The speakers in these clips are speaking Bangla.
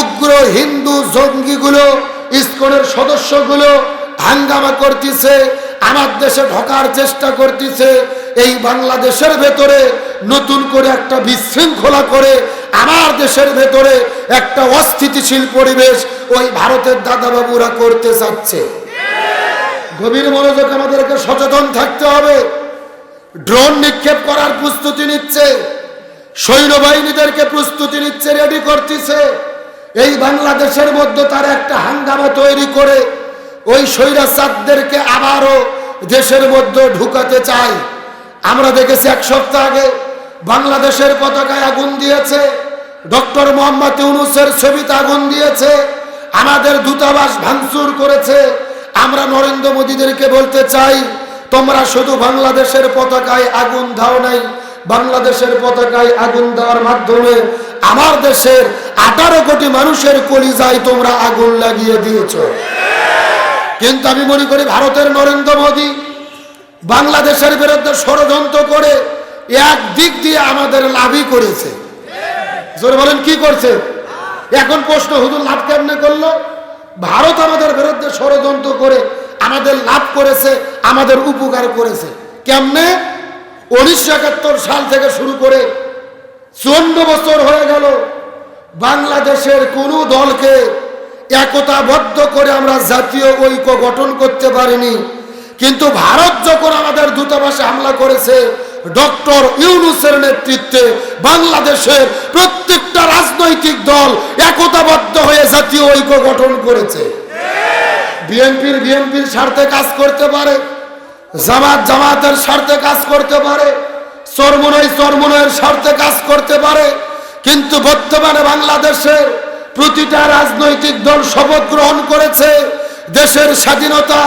উগ্র হিন্দু জঙ্গিগুলো, ইস্কনের সদস্যগুলো হাঙ্গামা করতেছে, আমার দেশে ঢোকার চেষ্টা করতেছে, এই বাংলাদেশের ভেতরে নতুন করে একটা বিশৃঙ্খলা করে আমার দেশের ভেতরে একটা অস্থিতিশীল পরিবেশ ওই ভারতের দাদাবাবুরা করতে চাচ্ছে। গভীর মনোযোগ আমাদেরকে সচেতন থাকতে হবে। ড্রোন নিক্ষেপ করার প্রস্তুতি নিচ্ছে, সৈন্যবাহিনীদেরকে প্রস্তুতি নিচ্ছে, রেডি করতেছে। এই বাংলাদেশের মধ্যে তার একটা হাঙ্গামা তৈরি করে ওই স্বৈরাচারদেরকে আবারও দেশের মধ্যে ঢুকাতে চায়। আমরা দেখেছি এক সপ্তাহ আগে বাংলাদেশের পতাকায় আগুন দিয়েছে, ডক্টর মোহাম্মদ ইউনুসের ছবিতে আগুন দিয়েছে, আমাদের দূতাবাস ভাঙচুর করেছে। আমরা নরেন্দ্র মোদীদেরকে বলতে চাই, তোমরা শুধু বাংলাদেশের পতাকায় আগুন দাও নাই বাংলাদেশের পতাকায় আগুন দেওয়ার মাধ্যমে আমার দেশের আঠারো কোটি মানুষের কলিজায় তোমরা আগুন লাগিয়ে দিয়েছ। কিন্তু আমি মনে করি ভারতের নরেন্দ্র মোদী বাংলাদেশের বিরুদ্ধে ষড়যন্ত্র করে এক দিক দিয়ে আমাদের লাভই করেছে। জোরে বলেন, কি করছে? এখন প্রশ্ন, হুজুর, লাভ কেমনে করল? ভারত আমাদের বিরুদ্ধে ষড়যন্ত্র করে আমাদের লাভ করেছে, আমাদের উপকার করেছে। কেমনে? উনিশশো একাত্তর সাল থেকে শুরু করে চুয়ান্ন বছর হয়ে গেল বাংলাদেশের কোনো দলকে একতাবদ্ধ করে আমরা জাতীয় ঐক্য গঠন করতে পারিনি। কিন্তু ভারত যখন আমাদের দূতাবাসে হামলা করেছে ডক্টর ইউনুসের নেতৃত্বে বাংলাদেশের প্রত্যেকটা রাজনৈতিক দল একতাবদ্ধ হয়ে জাতীয় ঐক্য গঠন করেছে। বিএনপির বিএনপির স্বার্থে কাজ করতে পারে জামাত জামাতের স্বার্থে কাজ করতে পারে চরমনয় চরমনয়ের স্বার্থে কাজ করতে পারে, কিন্তু বর্তমানে বাংলাদেশের প্রতিটা রাজনৈতিক দল শপথ গ্রহণ করেছে, দেশের স্বাধীনতা,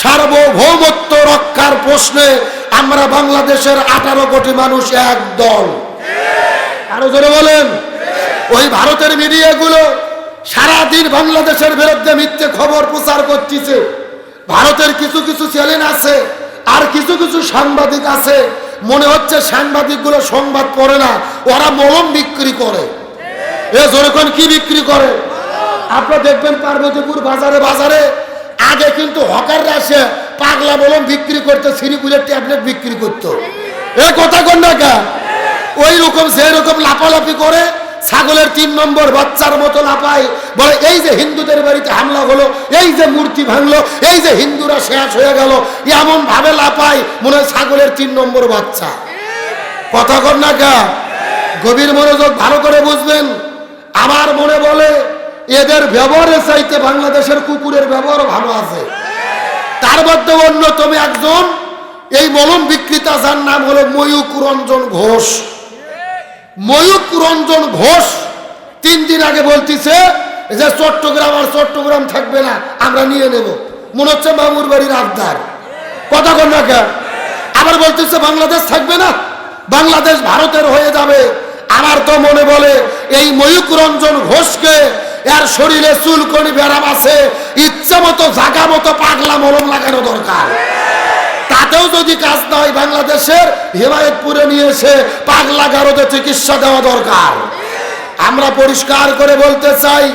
সার্বভৌমত্ব রক্ষার প্রশ্নে আমরা বাংলাদেশের আঠারো কোটি মানুষ এক দল। আরও জোরে বলেন। ওই ভারতের মিডিয়াগুলো সারাদিন বাংলাদেশের বিরুদ্ধে মিথ্যে খবর প্রচার করতেছে। ভারতের কিছু কিছু চ্যানেল আছে আর কিছু কিছু সাংবাদিক আছে, মনে হচ্ছে সাংবাদিকগুলো সংবাদ পড়ে না, ওরা মলম বিক্রি করে। এ যেরকম কি বিক্রি করে? আপনারা দেখবেন পার্বতীপুর বাজারে বাজারে আগে কিন্তু হকাররা এসে পাগলা মলম বিক্রি করতো সিরিপুরের ট্যাবলেট বিক্রি করতো। এ কথা কোন না কেন? ওই রকম, সেই রকম লাফালাফি করে ছাগলের তিন নম্বর বাচ্চার মতো লাফায়। বলে, এই যে হিন্দুদের বাড়িতে হামলা হলো, এই যে মূর্তি ভাঙলো, এই যে হিন্দুরা শেষ হয়ে গেল এমন ভাবে লাফায়, মনে হয় ছাগলের তিন নম্বর বাচ্চা। কথা কর না কা? গভীর মনোযোগ ভালো করে বুঝবেন। আমার মনে বলে, এদের ব্যবহারের চাইতে বাংলাদেশের কুকুরের ব্যবহার ভালো আছে। তার মধ্যে অন্যতম একজন, এই মলম বিক্রেতা, যার নাম হলো ময়ূক রঞ্জন ঘোষ। ময়ূক রঞ্জন ঘোষ তিন দিন আগে বলতিছে যে চট্টগ্রাম আর চট্টগ্রাম থাকবে না, আমরা নিয়ে নেব। মনে হচ্ছে মামুর বাড়ির আবদার। কথা কন কেন? আবার বলতেছে বাংলাদেশ থাকবে না, বাংলাদেশ ভারতের হয়ে যাবে। আমার তো মনে বলে, এই ময়ূক রঞ্জন ঘোষকে এর শরীরে চুলকনি ব্যারাম আছে, ইচ্ছা মতো জাগা মতো পাগলা মলম লাগানো দরকার। তাতেও যদি কাজ না হয় বাংলাদেশের হিমায়তপুরে নিয়ে এসে পাগলা গারদে চিকিৎসা দেওয়া দরকার। আমরা পরিষ্কার করে বলতে চাই,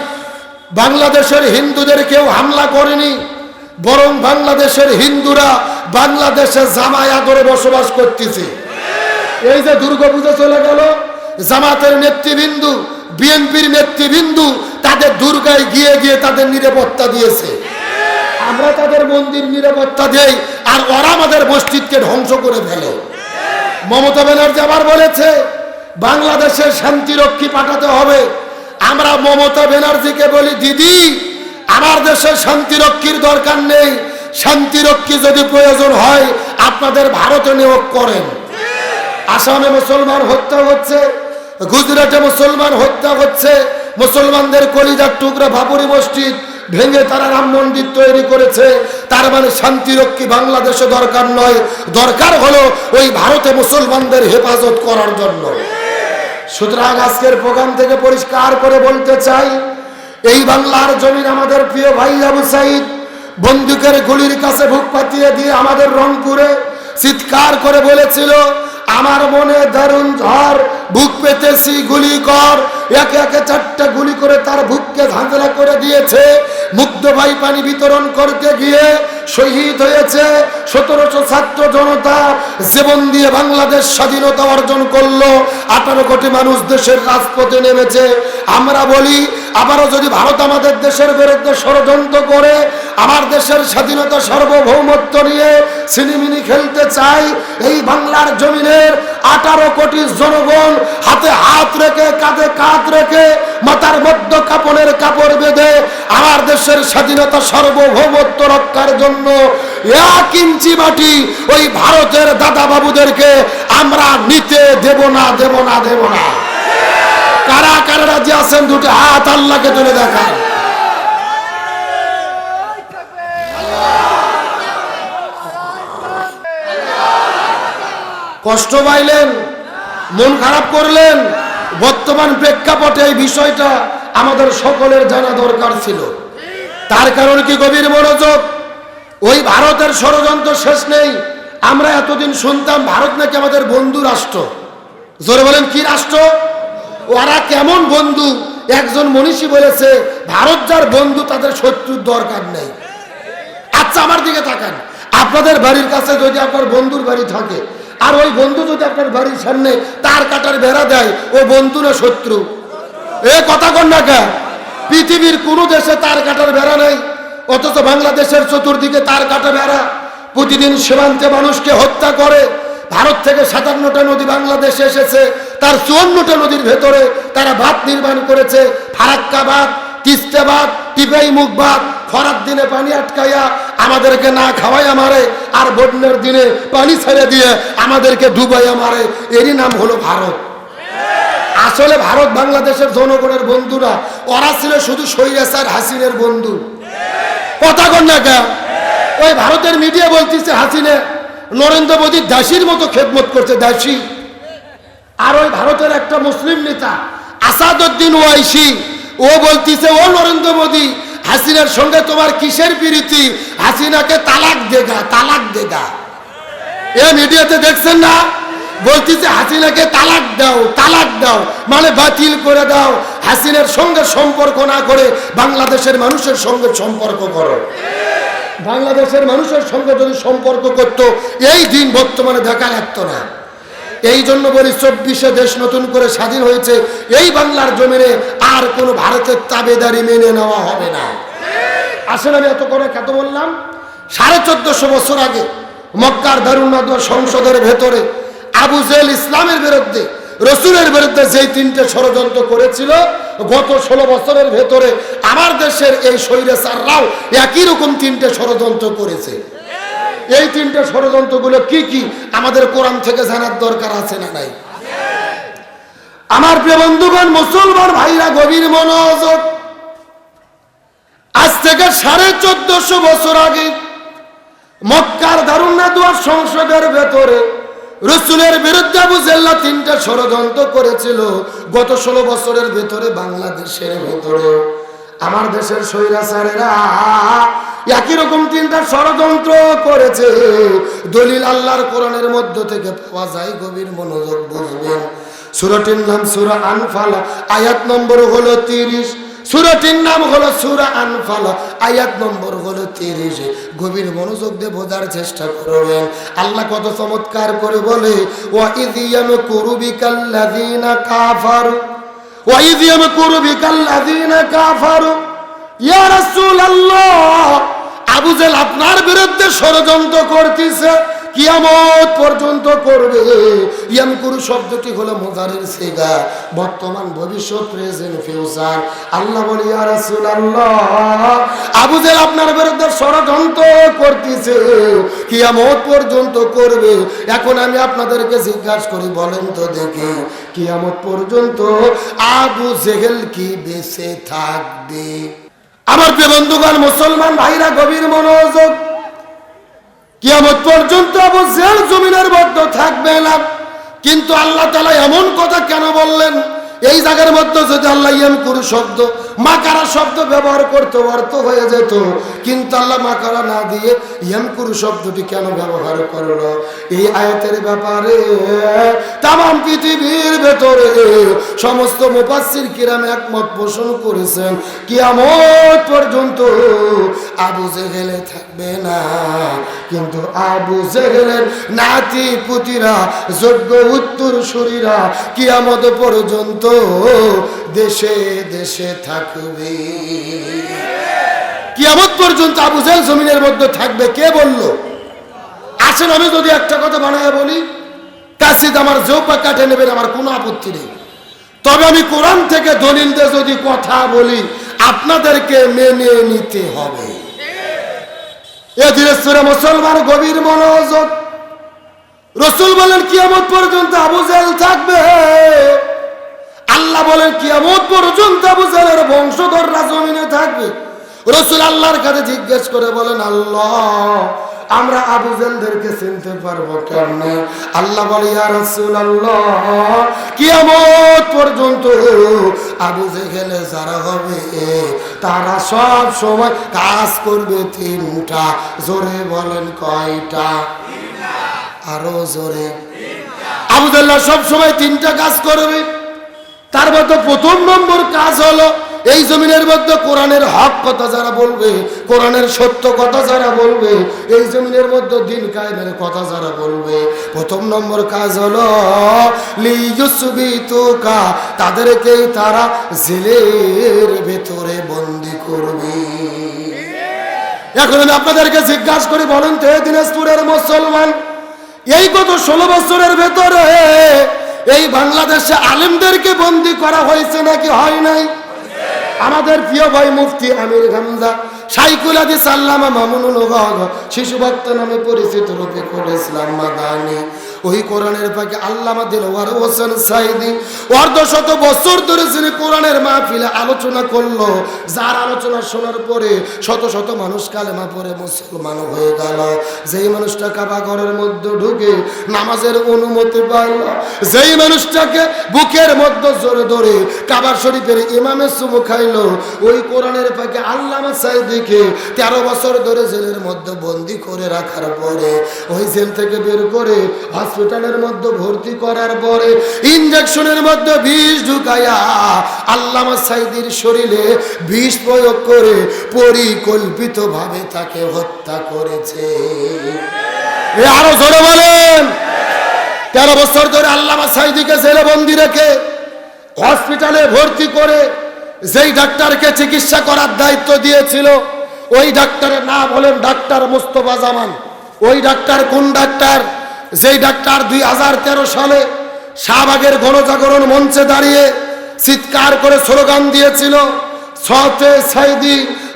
বাংলাদেশের হিন্দুদের কেউ হামলা করেনি, বরং বাংলাদেশের হিন্দুরা বাংলাদেশে জামাই আদরে বসবাস করতেছে। এই যে দুর্গাপূজা চলে গেল, জামাতের নেতৃবৃন্দু, বিএনপির নেতৃবৃন্দু তাদের দুর্গায় গিয়ে গিয়ে তাদের নিরাপত্তা দিয়েছে। আমরা তাদের মন্দির নিরাপত্তা দেই আর ওরা আমাদের মসজিদকে ধ্বংস করে ফেলে। মমতা ব্যানার্জি আবার বলেছে, বাংলাদেশের শান্তিরক্ষী পাঠাতে হবে। আমরা মমতা ব্যানার্জিকে বলি, দিদি, আমার দেশে শান্তিরক্ষীর দরকার নেই। শান্তিরক্ষী যদি প্রয়োজন হয়, আপনাদের ভারতে নিয়োগ করেন। আসামে মুসলমান হত্যা হচ্ছে, গুজরাটে মুসলমান হত্যা হচ্ছে, মুসলমানদের কলিজার টুকরা ভাবুরি মসজিদ ভেঙে তারা রাম মন্দির তৈরি করেছে। তার মানে শান্তিরক্ষী বাংলাদেশে দরকার নয়। দরকার হলো ওই ভারতে মুসলমানদের হেফাজত করার জন্য। সুতরাং আজকের প্রোগ্রাম থেকে পরিষ্কার করে বলতে চাই, এই বাংলার জমিন আমাদের প্রিয় ভাই আবু সাইদ বন্দুকের গুলির কাছে বুক পাতিয়ে দিয়ে আমাদের রংপুরে চিৎকার করে বলেছিল, আমার মনে দারুণ ঝড় বুক পেতেছি গুলি কর। একে একে চারটা গুলি করে তার বুককে ঝাঁঝরা করে দিয়েছে। মুগ্ধ ভাই পানি বিতরণ করতে গিয়ে শহীদ হয়েছে সতেরোশো ছাত্র জনতা। জীবন দিয়ে বাংলাদেশ স্বাধীনতা অর্জন করল। আঠারো কোটি মানুষ দেশের রাজপথে নেমেছে। আমরা বলি, আবারও যদি ভারত আমাদের দেশের বিরুদ্ধে ষড়যন্ত্র করে, আমার দেশের স্বাধীনতা সার্বভৌমত্ব নিয়ে সিনেমিনি খেলতে চাই, এই বাংলার জমিনের আঠারো কোটি জনগণ হাতে হাত রেখে, কাঁধে কাঁধ রেখে মাথার মধ্য কাপড়ের কাপড় বেঁধে আমার দেশের স্বাধীনতা সার্বভৌমত্ব রক্ষার জন্য এক ইঞ্চি মাটি ওই ভারতের দাদা বাবুদেরকে আমরা নিতে দেব না দেব না দেব না। কারা কারা রাজি আছেন? দুটো হাত আল্লাহকে তুলে দেখান। কষ্ট পাইলেন, মন খারাপ করলেন, বর্তমান প্রেক্ষাপটে এই বিষয়টা আমাদের সকলের জানা দরকার ছিল। তার কারণ কি গভীর মনোযোগ? ওই ভারতের ষড়যন্ত্র শেষ নেই। আমরা এতদিন শুনতাম ভারত নাকি আমাদের বন্ধু রাষ্ট্র। জোরে বলেন, কি রাষ্ট্র? ওরা কেমন বন্ধু? একজন মনীষী বলেছে, ভারত যার বন্ধু, তাদের শত্রুর দরকার নেই। আচ্ছা আমার দিকে তাকান। আপনাদের বাড়ির কাছে যদি আপনার বন্ধুর বাড়ি থাকে আর ওই বন্ধু যদি আপনার বাড়ির সামনে তার কাটার বেড়া দেয়, ও বন্ধু না শত্রু? এ কথা কন না কেন? পৃথিবীর কোন দেশে তার কাটার বেড়া নেই, অথচ বাংলাদেশের চতুর্দিকে তার কাটা বেড়া প্রতিদিন সীমান্তে মানুষকে হত্যা করে, ভারত থেকে সাতান্নটা নদী বাংলাদেশে এসেছে, তার চুয়ান্নটা নদীর ভেতরে তারা বাঁধ নির্মাণ করেছে ফারাক্কা বাঁধ তিস্তে বাঁধ টিপাই মুখ বাঁধ খরার দিনে পানি আটকাইয়া আমাদেরকে না খাওয়াইয়া মারে, আর বন্যার দিনে পানি ছেড়ে দিয়ে আমাদেরকে ডুবাইয়া মারে, এরই নাম হলো ভারত। আসলে ভারত বাংলাদেশের জনগণের বন্ধুরা ওরা ছিল শুধু সৈরাসার হাসিনের বন্ধু। কথা কন না কেন? ওই ভারতের মিডিয়া বলতেছে, হাসিনে, নরেন্দ্র মোদীর দাসীর মতো খেদমত করছে, দাসী। আর ওই ভারতের একটা মুসলিম নেতা আসাদুদ্দিন ওয়াইসি, ও বলতিছে, ও নরেন্দ্র মোদী হাসিনার সঙ্গে তোমার কিসের প্রীতি? হাসিনাকে তালাক দেগা তালাক দেগা এ মিডিয়াতে দেখছেন না? বলতেছে হাসিনাকে তালাক দাও তালাক দাও মানে বাতিল করে দাও। হাসিনার সঙ্গে সম্পর্ক না করে বাংলাদেশের মানুষের সঙ্গে সম্পর্ক করো। বাংলাদেশের মানুষের সঙ্গে যদি সম্পর্ক করত, এই দিন বর্তমানে দেখা লাগতো না। এই জন্য বলি, চব্বিশে দেশ নতুন করে স্বাধীন হয়েছে। এই বাংলার জমিনে আর কোনো ভারতের তাবেদারি মেনে নেওয়া হবে না। আসলে আমি এত করে কত বললাম? সাড়ে চোদ্দশো বছর আগে মক্কার দারুণাদ সংসদের ভেতরে আবু জেল ইসলামের বিরুদ্ধে, রসুলের বিরুদ্ধে যেই তিনটে ষড়যন্ত্র করেছিল, গত ষোলো বছরের ভেতরে আমার দেশের এই স্বৈরাচাররাও একই রকম তিনটে ষড়যন্ত্র করেছে। এই তিনটে ষড়যন্ত্রগুলো কি কি? আমাদের কোরআন থেকে জানার দরকার আছে না নাই? আমার প্রিয় বন্ধুগণ, মুসলমান ভাইরা, গভীর মনোযোগ। আজ থেকে সাড়ে চোদ্দশো বছর আগে মক্কার দারুণা দুয়ার সংসদের ভেতরে রসুলের বিরুদ্ধে আবু জেল্লা তিনটা ষড়যন্ত্র করেছিল। গত ষোলো বছরের ভেতরে বাংলাদেশের ভেতরে। আমার দেশের স্বৈরাচারেরা একই রকম তিনটা ষড়যন্ত্র করেছে। দলিল আল্লাহর কোরআনের মধ্য থেকে পাওয়া যায়, গভীর মনোযোগ বুঝবেন। সুরটির নাম সুরা আনফাল, আয়াত নম্বর হলো তিরিশ। সুরটির নাম হলো সুরা আনফাল, আয়াত নম্বর হলো তিরিশ। গভীর মনোযোগ দিয়ে বোঝার চেষ্টা করবেন। আল্লাহ কত চমৎকার করে বলে, ওয়া ইদিয়াম কুরুবিকাল্লাযীনা কাফারু। ওয়া الذين كفروا يا رسول الله আবু জেল আপনার বিরুদ্ধে ষড়যন্ত্র করতেছে। কিয়ামত পর্যন্ত করবে। ইয়ামকুরু শব্দটি হলো মোজারের সেগা। বর্তমান ভবিষ্যৎ প্রেজেন্ট ফিউচার আল্লাহ বলি রাসূলুল্লাহ, আবু জেল আপনার বিরুদ্ধে ষড়যন্ত্র করতেছে। কিয়ামত পর্যন্ত করবে। এখন আমি আপনাদেরকে জিজ্ঞাসা করি, বলেন তো দেখি, কিয়ামত পর্যন্ত আবু জেহেল কি বেঁচে থাকবে? আমার প্রিয় বন্ধুগণ, মুসলমান ভাইরা, গভীর মনোযোগ কিয়ামত পর্যন্ত আবু জেল জমিনের মধ্যে থাকবে না। কিন্তু আল্লাহ তালা এমন কথা কেন বললেন? এই জায়গার মধ্যে যদি আল্লাহ ইয়াম করু শব্দ মাকারা শব্দ ব্যবহার করতে, অর্থ হয়ে যেত। কিন্তু আল্লাহ মাকারা না দিয়ে ইয়ামকুরু শব্দটি কেন ব্যবহার করল? এই আয়াতের ব্যাপারে তাম পৃথিবীর ভেতরে সমস্ত মুপাসির কিরাম একমত পোষণ করেছেন, কিয়ামত পর্যন্ত আবু জেহেলে থাকবে না। কিন্তু আবু জেহেলের নাতি পুতিরা, যোগ্য উত্তর শরীরা কিয়ামত পর্যন্ত দেশে দেশে থাকবে কিয়ামত পর্যন্ত আবু জমিনের মধ্যে থাকবে, কে বলল? আসেন, আমি যদি একটা কথা বানায় বলি আমার জৌপা কাটে নেবেন, আমার কোনো আপত্তি নেই। তবে আমি কোরআন থেকে দলিল দিয়ে যদি কথা বলি, আপনাদেরকে মেনে নিতে হবে। এ ধীরে সুরে মুসলমান গভীর মনোযোগ। রসুল বলেন, কিয়ামত পর্যন্ত আবু থাকবে। আল্লাহ বলেন, কিয়ামত পর্যন্ত আবু জেলের বংশধররা জমিনে থাকবে। রসুল আল্লাহর কাছে জিজ্ঞেস করে বলেন, আল্লাহ, আমরা আবু জেলদেরকে চিনতে পারব কেমনে? আল্লাহ বলে, ইয়া রসুল আল্লাহ কিয়ামত পর্যন্ত আবু জেহেলে যারা হবে, তারা সব সময় কাজ করবে তিনটা। জোরে বলেন কয়টা? আরও জোরে। আবুদুল্লাহ সব সময় তিনটা কাজ করবে। তার মধ্যে প্রথম নম্বর কাজ হলো, এই জমিনের মধ্যে কোরআনের হক কথা যারা বলবে, কোরআনের সত্য কথা যারা বলবে, এই জমিনের মধ্যে দিন কায়েমের কথা যারা বলবে। প্রথম নম্বর কাজ হলো, লিয়ুসবিতুকা, তাদেরকেই তারা জেলের ভেতরে বন্দি করবে। এখন আমি আপনাদেরকে জিজ্ঞাসা করি, বলেন তো দিনাজপুরের মুসলমান, এই গত ষোলো বছরের ভেতরে এই বাংলাদেশে আলেমদেরকে বন্দি করা হয়েছে নাকি হয় নাই? আমাদের প্রিয় ভাই মুফতি আমির হামজা, সাইকুল আদি সাল্লামা মামুনুল হক শিশু ভক্ত নামে পরিচিত রূপে করে ইসলাম মাদানি। ওই কোরআনের পাকে আল্লামা দিলওয়ার হোসেন সাইদি অর্ধ শত বছর ধরে যিনি কোরআনের মাহফিলে আলোচনা করল, যার আলোচনা শোনার পরে শত শত মানুষ কালেমা পরে মুসলমান হয়ে গেল। যেই মানুষটা কাবা ঘরের মধ্যে ঢুকে নামাজের অনুমতি পাইল, যেই মানুষটাকে বুকের মধ্যে জোরে ধরে কাবার শরীফের ইমামে চুমু খাইলো, ওই কোরআনের পাকে আল্লামা সাইদিকে তেরো বছর ধরে জেলের মধ্যে বন্দি করে রাখার পরে ওই জেল থেকে বের করে হসপিটালের মধ্যে ভর্তি করার পরে ইঞ্জেকশনের মধ্যে বিষ ঢুকাইয়া আল্লামা সাইদির শরীরে বিষ প্রয়োগ করে পরিকল্পিতভাবে তাকে হত্যা করেছে। আরও জোরে বলেন। তেরো বছর ধরে আল্লামা সাইদিকে জেলে বন্দি রেখে হসপিটালে ভর্তি করে যেই ডাক্তারকে চিকিৎসা করার দায়িত্ব দিয়েছিল, ওই ডাক্তারের নাম হলেন ডাক্তার মুস্তফা জামান। ওই ডাক্তার কোন ডাক্তার? যেই ডাক্তার দুই হাজার তেরো সালে শাহবাগের গণজাগরণ মঞ্চে দাঁড়িয়ে চিৎকার করে স্লোগান দিয়েছিল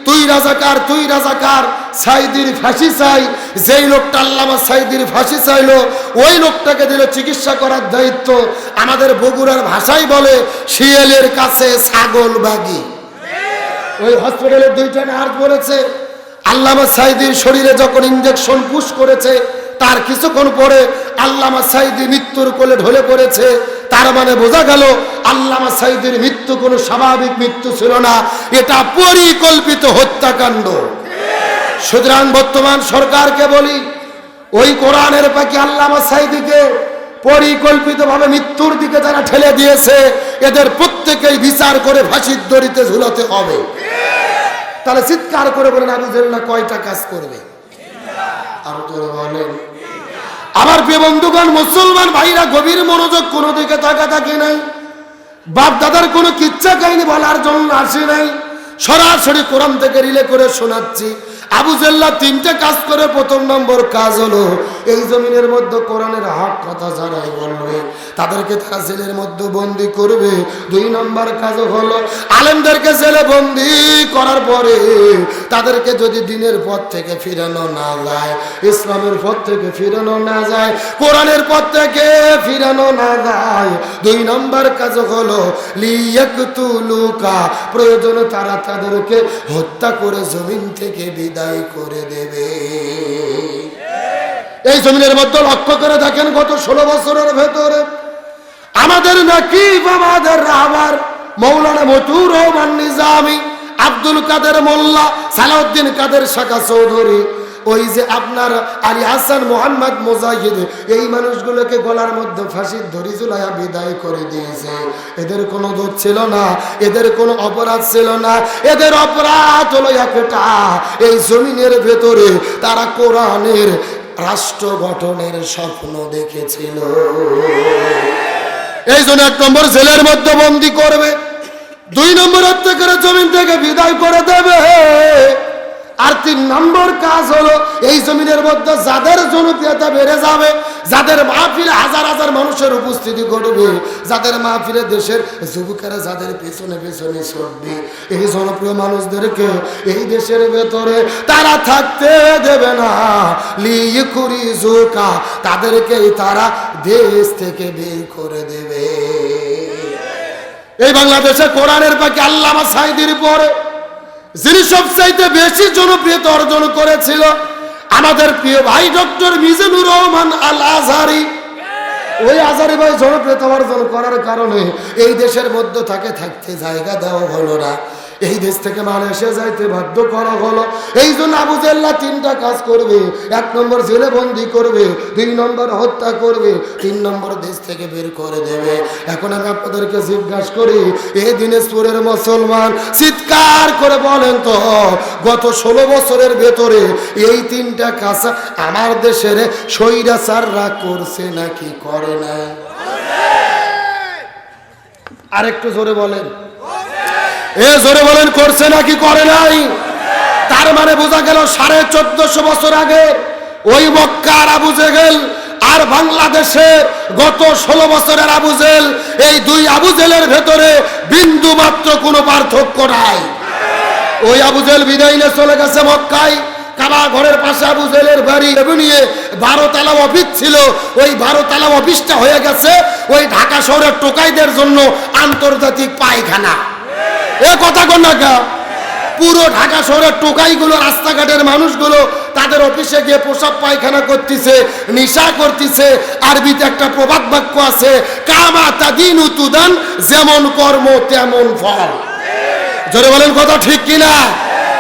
তুই রাজাকার তুই রাজাকার, সাইদির ফাঁসি চাই। যেই লোকটা আল্লামা সাইদির ফাঁসি চাইলো, ওই লোকটাকে দিল চিকিৎসা করার দায়িত্ব। আমাদের বগুড়ার ভাষাই বলে, শিয়ালের কাছে ছাগল বাগি। ওই হসপিটালের দুইটা নার্স বলেছে, আল্লামা সাইদির শরীরে যখন ইঞ্জেকশন পুশ করেছে তার কিছুক্ষণ পরে আল্লামা সাইদি মৃত্যুর কোলে ঢলে পড়েছে। তার মানে বোঝা গেল, আল্লামা সাইদির মৃত্যু কোনো স্বাভাবিক মৃত্যু ছিল না। এটা পরিকল্পিত হত্যাকাণ্ড। সুতরাং বর্তমান সরকারকে বলি, ওই কোরআনের পাখি আল্লামা সাইদিকে পরিকল্পিতভাবে মৃত্যুর দিকে যারা ঠেলে দিয়েছে। এদের প্রত্যেকেই বিচার করে ফাঁসির দড়িতে ঝুলাতে হবে। তাহলে চিৎকার করে বলেন, আবু জেল্লা কয়টা কাজ করবে? আরও বলেন আমার প্রিয় বন্ধুগণ, মুসলমান ভাইরা গভীর মনোযোগ কোনো দিকে তাকা থাকে নাই। বাপ দাদার কোনো কিচ্ছা কাহিনী বলার জন্য আসে নাই। সরাসরি কোরআন থেকে রিলে করে শোনাচ্ছি। আবু জেল্লা তিনটে কাজ করে, প্রথম নম্বর কাজ হলো এই জমিনের মধ্যে কোরআনের হক কথা যারাই বলবে, তাদেরকে তারা জেলের মধ্যে বন্দি করবে। দুই নম্বর কাজ হলো আলেমদেরকে জেলে বন্দি করার পরে তাদেরকে যদি দিনের পথ থেকে ফিরানো না যায়, ইসলামের পথ থেকে ফিরানো না যায়, কোরআনের পথ থেকে ফিরানো না যায়, দুই নম্বর কাজ হলো লিয়াকতুলুকা, প্রয়োজনে তারা তাদেরকে হত্যা করে জমিন থেকে বিদায় করে দেবে। এই জমিনের মধ্যে লক্ষ্য করে দেখেন গত ষোলো বছরের ভেতরে আমাদের নাকি আমাদের আবার মৌলানা মতুর রহমান নিজামি, আব্দুল কাদের মোল্লা, সালাউদ্দিন কাদের শাখা চৌধুরী ওই যে আপনার আলী হাসান মোহাম্মদ মোজাহিদ, এই মানুষগুলোকে গলার মধ্যে ফাঁসির ধরি জুলাইয়া বিদায় করে দিয়েছে। এদের কোনো দোষ ছিল না, এদের কোনো অপরাধ ছিল না। এদের অপরাধ হলো একটা, এই জমিনের ভেতরে তারা কোরআনের রাষ্ট্র গঠনের স্বপ্ন দেখেছিল। এই জন্য এক নম্বর জেলের মধ্যে বন্দি করবে, দুই নম্বর হত্যা করে জমিন থেকে বিদায় করে দেবে। আর তিন নম্বর কাজ হলো, এই জমিনের মধ্যে যাদের জনপ্রিয়তা বেড়ে যাবে, যাদের মাহফিলে হাজার হাজার মানুষের উপস্থিতি ঘটবে, যাদের মাহফিলে দেশের যুবকেরা যাদের পেছনে পেছনে ছুটবে, এই জনপ্রিয় মানুষদেরকে এই দেশের ভেতরে তারা থাকতে দেবে না। লিখুরি জুকা তাদেরকেই তারা দেশ থেকে বের করে দেবে। এই বাংলাদেশে কোরআনের পাখি আল্লামা সাইদির পরে যিনি সবচাইতে বেশি জনপ্রিয়তা অর্জন করেছিল, আমাদের প্রিয় ভাই ডক্টর মিজানুর রহমান আল আজহারি ওই আজারি ভাই জনপ্রিয়তা অর্জন করার কারণে এই দেশের মধ্যে তাকে থাকতে জায়গা দেওয়া হলো না। এই দেশ থেকে মালয়েশিয়া যাইতে বাধ্য করা হলো। এই জন্য আবু জেল্লা তিনটা কাজ করবে। এক নম্বর জেলে বন্দি করবে, দুই নম্বর হত্যা করবে, তিন নম্বর দেশ থেকে বের করে দেবে। এখন আমি আপনাদেরকে জিজ্ঞাসা করি এই দিনাজপুরের মুসলমান চিৎকার করে বলেন তো, গত ষোলো বছরের ভেতরে এই তিনটা কাজ আমার দেশের স্বৈরাচাররা করছে নাকি করে না আরেকটু জোরে বলেন। এ জোরে বলেন, করছে নাকি, করে নাই? তার মানে বোঝা গেল সাড়ে চোদ্দশো বছর আগে ওই মক্কার আবু জেহেল আর বাংলাদেশের গত ষোলো বছরের আবু জেল এই দুই আবু জেলের ভেতরে বিন্দু মাত্র কোনো পার্থক্য নাই। ওই আবু জেল বিদায় নিয়ে চলে গেছে মক্কায়, কাবা ঘরের পাশে আবু জেলের বাড়ি। নিয়ে বারো তালা অফিস ছিল, ওই বারো তালা অফিসটা হয়ে গেছে, ওই ঢাকা শহরের টোকাইদের জন্য আন্তর্জাতিক পায়খানা। এ কথা কন না কা? পুরো ঢাকা শহরের টোকাইগুলো, রাস্তাঘাটের মানুষগুলো তাদের অফিসে গিয়ে পোশাক পায়খানা করতেছে, নিশা করতেছে, আরবিতে একটা প্রবাদ বাক্য আছে, কামা তাদিন উতুদান যেমন কর্ম তেমন ফল জোরে বলেন কথা ঠিক কিনা